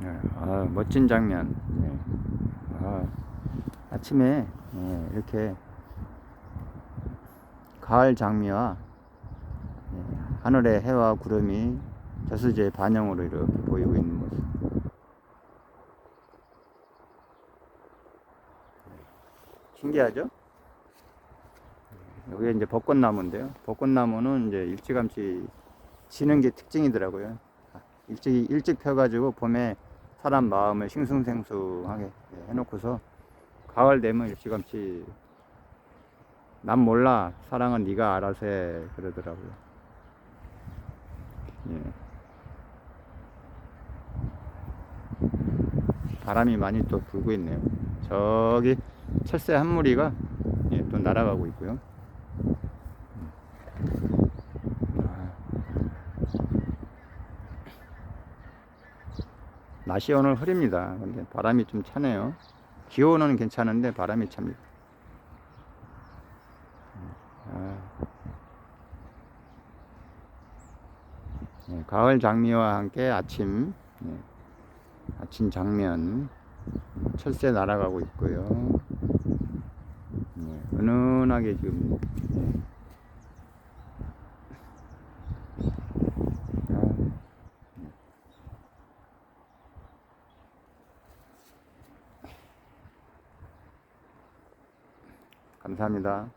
네, 아, 멋진 장면. 네. 아, 아침에 네, 이렇게 가을 장미와 네, 하늘의 해와 구름이 저수지의 반영으로 이렇게 보이고 있는 모습. 신기하죠? 여기 이제 벚꽃나무인데요. 벚꽃나무는 이제 일찌감치 지는 게 특징이더라고요. 아, 일찍 일찍 펴가지고 봄에 사람 마음을 싱숭생숭하게 예, 해놓고서 가을 되면 일찌감치 난 몰라 사랑은 네가 알아서 해 그러더라고요. 예. 바람이 많이 또 불고 있네요. 저기 철새 한 무리가 예, 또 날아가고 있고요. 날씨 오늘 흐립니다. 근데 바람이 좀 차네요. 기온은 괜찮은데 바람이 찹니다. 아. 네, 가을 장미와 함께 아침 네, 아침 장면 철새 날아가고 있고요. 네, 은은하게 지금 네. 아, 감사합니다.